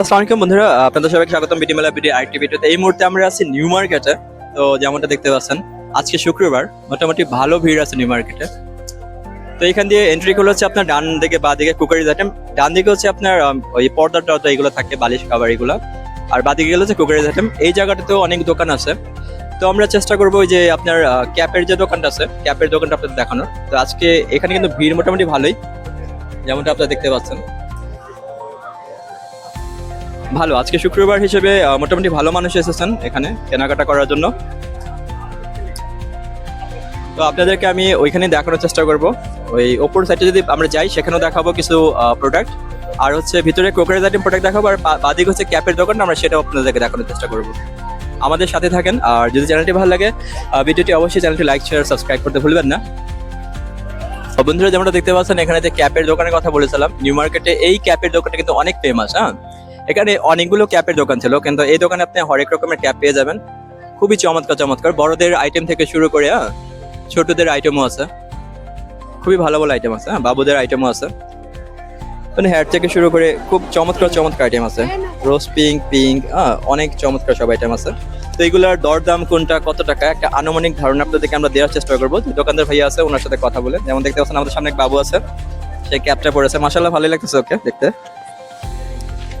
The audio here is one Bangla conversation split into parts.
আসসালামু আলাইকুম বন্ধুরা, আপনাদের সবাইকে স্বাগতম বিডি মেলা, বিডি আইটি ভিডিওতে। এই মুহূর্তে আমরা আছি নিউ মার্কেটে, তো যেমনটা দেখতে পাচ্ছেন, আজকে শুক্রবার, মোটামুটি ভালো ভিড় আছে নিউ মার্কেটে। তো এখান দিয়ে এন্ট্রি করলে হচ্ছে আপনার ডান দিকে, বা দিকে কুকারিজ আইটেম ডান দিকে হচ্ছে আপনার ওই পর্দা টর্দা এগুলো থাকে, বালিশ খাবার এগুলো। আর বাদিকে গেলে হচ্ছে কুকারিজ আইটেম এই জায়গাটাতেও অনেক দোকান আছে। তো আমরা চেষ্টা করব যে আপনার ক্যাপের যে দোকানটা আছে, ক্যাপের দোকানটা আপনাদের দেখানোর। তো আজকে এখানে কিন্তু ভিড় মোটামুটি ভালোই, যেমনটা আপনারা দেখতে পাচ্ছেন। ভালো। আজকে শুক্রবার হিসেবে মোটামুটি ভালো মানুষ এসেছেন এখানে কেনাকাটা করার জন্য। তো আপনাদেরকে আমি ওইখানে দেখানোর চেষ্টা করব। ওই ওপর সাইডে যদি আমরা যাই, সেখানেও দেখাবো কিছু প্রোডাক্ট আর হচ্ছে ভিতরে ক্রোকারেজ আইটেম প্রোডাক্ট দেখাবো, আর বাদিকে হচ্ছে ক্যাপের দোকান, আমরা সেটাও আপনাদেরকে দেখানোর চেষ্টা করব। আমাদের সাথে থাকেন, আর যদি চ্যানেলটি ভালো লাগে ভিডিওটি অবশ্যই চ্যানেলটি লাইক শেয়ার সাবস্ক্রাইব করতে ভুলবেন না। বন্ধুরা, যেমনটা দেখতে পাচ্ছেন, এখানে যে ক্যাপের দোকানের কথা বলেছিলাম, নিউ মার্কেটে এই ক্যাপের দোকানটা কিন্তু অনেক ফেমাস হ্যাঁ? এখানে অনেকগুলো ক্যাপের দোকান ছিল, কিন্তু এই দোকানে আপনি হরেক রকমের ক্যাপ পেয়ে যাবেন। খুবই চমৎকার চমৎকার। বড়দের আইটেম থেকে শুরু করে হ্যাঁ ছোটদের আইটেমও আছে। খুবই ভালো ভালো আইটেম আছে হ্যাঁ বাবুদের আইটেমও আছে। মানে হেয়ার থেকে শুরু করে খুব চমৎকার চমৎকার আইটেম আছে। রোজ পিঙ্ক পিঙ্ক হ্যাঁ অনেক চমৎকার সব আইটেম আছে। তো এইগুলার দরদাম কোনটা, কত টাকা, একটা আনুমানিক ধারণা আপনাদেরকে আমরা দেওয়ার চেষ্টা করব। দোকানদার ভাইয়া আছে, ওনার সাথে কথা বলে। যেমন দেখতে পাচ্ছেন, আমাদের সামনে এক বাবু আছে সেই ক্যাপটা পরেছে। মাসাল্লাহ ভালোই লাগতেছে ওকে, দেখতে।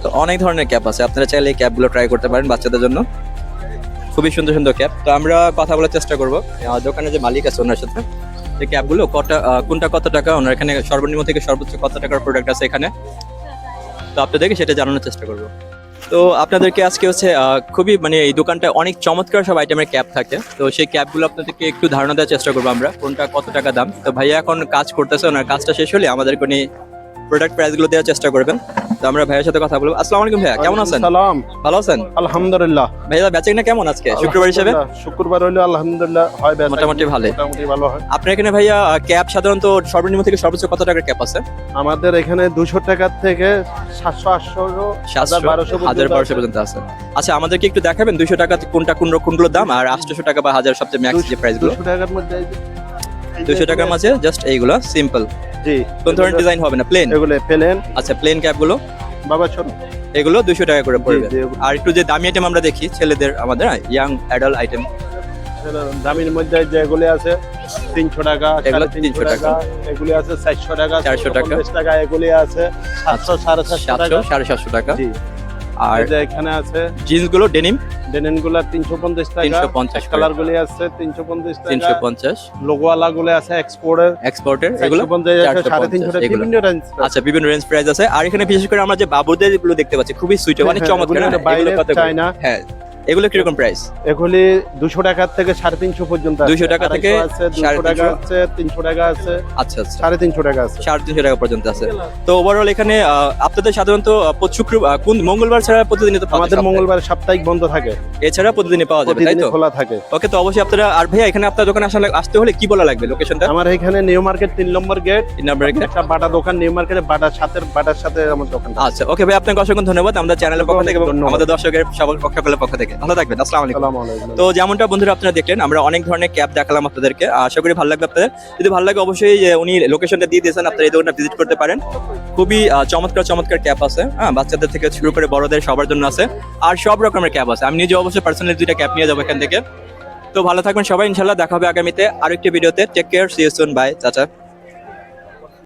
তো অনেক ধরনের ক্যাপ আছে। আপনারা চাইলে এই ক্যাপগুলো ট্রাই করতে পারেন বাচ্চাদের জন্য। খুবই সুন্দর সুন্দর ক্যাপ। তো আমরা কথা বলার চেষ্টা করব। দোকানে যে মালিক আছে ওনার সাথে, এই ক্যাপগুলো কটা কোনটা কত টাকা, ওনার এখানে সর্বনিম্ন থেকে সর্বোচ্চ কত টাকার প্রোডাক্ট আছে এখানে? তো আপনাদেরকে সেটা জানানোর চেষ্টা করব। তো আপনাদেরকে আজকে হচ্ছে খুবই মানে এই দোকানটা অনেক চমৎকার সব আইটেমের ক্যাপ থাকে। তো সেই ক্যাপগুলো আপনাদেরকে একটু ধারণা দেওয়ার চেষ্টা করব আমরা, কোনটা কত টাকা দাম। তো ভাইয়া এখন কাজ করতেছে, ওনার কাজটা শেষ হলে আমাদেরকে উনি প্রোডাক্ট প্রাইসগুলো দেওয়ার চেষ্টা করবেন। তো আমরা ভাইয়ের সাথে কথা বলব। আসসালামু আলাইকুম ভাইয়া কেমন আছেন? সালাম। ভালো আছেন? আলহামদুলিল্লাহ। ভাইয়া বেচে না কেমন আজকে? শুক্রবার হিসেবে? শুক্রবার হইলে আলহামদুলিল্লাহ হয় বেচা মোটামুটি ভালোই। মোটামুটি ভালো হয়। আপনার এখানে ভাইয়া ক্যাপ সাধারণত সর্বনিম্ন থেকে সর্বোচ্চ কত টাকার ক্যাপ আছে? আমাদের এখানে দুশো টাকার থেকে সাতশো আটশো সাতশো বারোশো হাজার বারোশো পর্যন্ত আছে। আচ্ছা আমাদেরকে একটু দেখাবেন দুইশো টাকা কোনটা কোন কোনগুলোর দাম আর আটশোশো টাকা বা হাজার সবচেয়ে ম্যাক্স যে প্রাইসগুলো? টাকার মধ্যে এই যে- এই যে দুইশো টাকার এগুলো- মাঝে জাস্ট এইগুলো সিম্পল জি। কোন ধরনের ডিজাইন হবে না প্লেন এগুলো পেলেন আচ্ছা প্লেন ক্যাপগুলো বাবা ছোট। এগুলো দুইশো টাকা করে পড়বে। আর একটু যে দামি আইটেম আমরা দেখি ছেলেদের আমাদের ইয়াং অ্যাডাল্ট আইটেম দামির মধ্যে যেগুলি আছে তিনশো টাকা এগুলো তিনশো টাকা। এগুলি আছে চারশো টাকা 400 টাকা। 450 টাকা এগুলি আছে সাতশো সাড়ে সাতশো সাড়ে সাতশো টাকা। জি। আর যে এখানে আছে জিন্সগুলো ডেনিম ডেনিনগুলা তিনশো পঞ্চাশ টাকা তিনশো পঞ্চাশ কালার গুলি আছে তিনশো পঞ্চাশ তিনশো টাকা পঞ্চাশ। লোগোয়ালা গুলো আছে এক্সপোর্টের এক্সপোর্টের এগুলো এগুলো পঞ্চাশ আছে 450 সাড়ে তিনশো টাকা বিভিন্ন রেঞ্জ আচ্ছা বিভিন্ন রেঞ্জ প্রাইস আছে। আর এখানে বিশেষ করে আমরা যে বাবুদেরগুলো দেখতে পাচ্ছি খুবই সুইট অনেক হ্যাঁ, চমৎকার। হ্যাঁ? বাইরে চায়না। হ্যাঁ। এগুলো কীরকম প্রাইস এগুলি দুশো টাকার থেকে সাড়ে তিনশো পর্যন্ত আছে। 200 টাকা থেকে দুশো টাকা। আছে তিনশো টাকা আছে আচ্ছা আচ্ছা। সাড়ে তিনশো টাকা আছে। সাড়ে তিনশো টাকা পর্যন্ত আছে। তো ওভারঅল এখানে আপনাদের সাধারণত শুক্র কোন মঙ্গলবার ছাড়া প্রতিদিন আমাদের মঙ্গলবার সাপ্তাহিক বন্ধ থাকে। এছাড়া প্রতিদিনই পাওয়া যাবে তাই তো? খোলা থাকে। ওকে তো অবশ্যই আপনারা আর ভাইয়া এখানে আপনার দোকানে আসলে আসতে হলে কি বলা লাগবে লোকেশনটা? আমার এখানে নিউ মার্কেট তিন নম্বর গেট। তিন নাম্বার এখানে একটা বাটা দোকান নিউ মার্কেটে বাটার সাথে বাটার সাথে আমার দোকান আচ্ছা ওকে ভাই আপনাকে অসংখ্য ধন্যবাদ। আমাদের চ্যানেলের পক্ষ থেকে এবং। আমাদের দর্শকের সবার পক্ষের পক্ষ থেকে। ভালো থাকবেন আসসালামু আলাইকুম। তো যেমনটা বন্ধুরা আপনারা দেখলেন আমরা অনেক ধরনের ক্যাব দেখালাম আপনাদেরকে। আশা করি ভালো লাগবে আপনাদের। যদি ভালো লাগে অবশ্যই উনি লোকেশনটা দিয়ে দিয়েছেন আপনারা এই দোকানটা ভিজিট করতে পারেন। খুবই চমৎকার চমৎকার ক্যাপ আছে হ্যাঁ বাচ্চাদের থেকে শুরু করে বড়দের সবার জন্য আছে। আর সব রকমের ক্যাপ আছে। আমি নিজে অবশ্যই পার্সোনালি দুইটা ক্যাপ নিয়ে যাব এখান থেকে। তো ভালো থাকবেন সবাই, ইনশাল্লাহ দেখা হবে আগামীতে আরেকটি ভিডিওতে টেক কেয়ার সিএসন বাই চাচা।